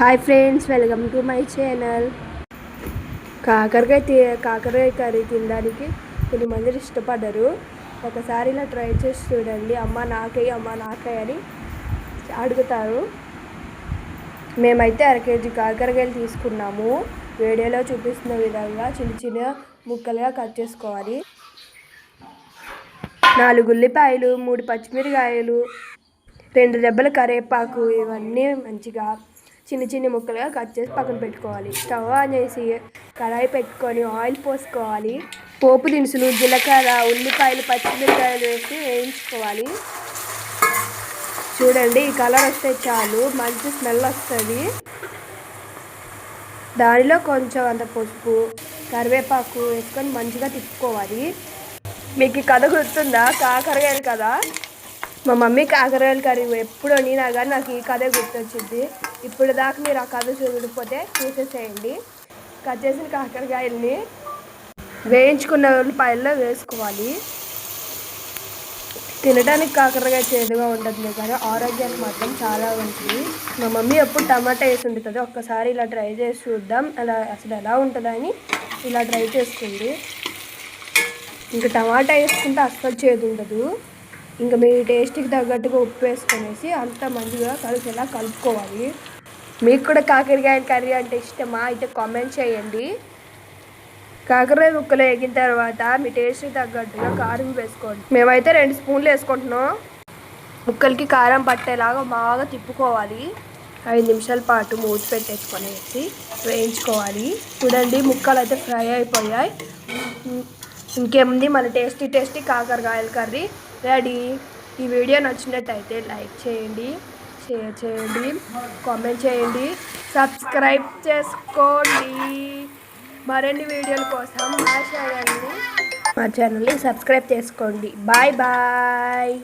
Hi friends welcome to my channel కాకరకాయ తీ కాకరకాయ కర్రీ తినడానికి కొన్ని మంది ఒకసారి ఇలా ట్రై చేసి చూడండి. అమ్మ నాకై అమ్మ నాకై అని అడుగుతారు. మేమైతే అర కేజీ కాకరకాయలు తీసుకున్నాము. వీడియోలో చూపిస్తున్న విధంగా చిన్న చిన్న ముక్కలుగా కట్ చేసుకోవాలి. నాలుగు ఉల్లిపాయలు మూడు పచ్చిమిరకాయలు రెండు దెబ్బల కరివేపాకు ఇవన్నీ మంచిగా చిన్న చిన్న ముక్కలుగా కట్ చేసి పక్కన పెట్టుకోవాలి. స్టవ్ ఆన్ చేసి కడాయి పెట్టుకొని ఆయిల్ పోసుకోవాలి. పోపు దినుసులు జీలకర్ర ఉల్లిపాయలు పచ్చిమిరకాయలు వేసి వేయించుకోవాలి. చూడండి ఈ కలర్ వస్తే చాలు. మంచి స్మెల్ వస్తుంది. దానిలో కొంచెం అంత పసుపు కరివేపాకు వేసుకొని మంచిగా తిప్పుకోవాలి. మీకు ఈ కథ గుర్తుందా? కాకరకాయలు కదా? మా మమ్మీ కాకరకాయలు కర్రీ ఎప్పుడు వండినా కానీ నాకు ఈ కథే గుర్తొచ్చింది. ఇప్పుడు దాకా మీరు ఆ కథ చూడకపోతే చూసేసేయండి కట్ చేసిన కాకరకాయల్ని వేయించుకున్న ఉల్లిపాయల్లో వేసుకోవాలి. తినడానికి కాకరకాయ చేదుగా ఉంటుంది కానీ ఆరోగ్యానికి మాత్రం చాలా మంచిది. మా మమ్మీ ఎప్పుడు టమాటా వేసి ఉంటుంది ఒక్కసారి ఇలా ట్రై చేసి చూద్దాం. అలా అసలు ఎలా ఉంటుందని ఇలా ట్రై చేస్తుంది. ఇంకా టమాటా వేసుకుంటే అస్సలు చేదు ఉండదు. ఇంకా మీ టేస్ట్కి తగ్గట్టుగా ఉప్పు వేసుకొనేసి అంత మంచిగా కలిసేలా కలుపుకోవాలి. మీకు కూడా కాకరకాయ కర్రీ అంటే ఇష్టమా? అయితే కామెంట్ చేయండి. కాకరకాయ ముక్కలు వేగిన తర్వాత మీ టేస్ట్కి తగ్గట్టుగా కారం వేసుకోండి. మేమైతే రెండు స్పూన్లు వేసుకుంటున్నాం. ముక్కలకి కారం పట్టేలాగా బాగా తిప్పుకోవాలి. ఐదు నిమిషాల పాటు మూసి పెట్టేసుకొనేసి వేయించుకోవాలి. చూడండి ముక్కలు అయితే ఫ్రై అయిపోయాయి. ఇంకేముంది? మన టేస్టీ టేస్టీ కాకరకాయల కర్రీ. రెడీ. ఈ వీడియో నచ్చినట్టయితే లైక్ చేయండి షేర్ చేయండి కామెంట్ చేయండి సబ్స్క్రైబ్ చేసుకోండి. మరిన్ని వీడియోల కోసం మా ఛానల్ని మా ఛానల్ని సబ్స్క్రైబ్ చేసుకోండి. Bye bye.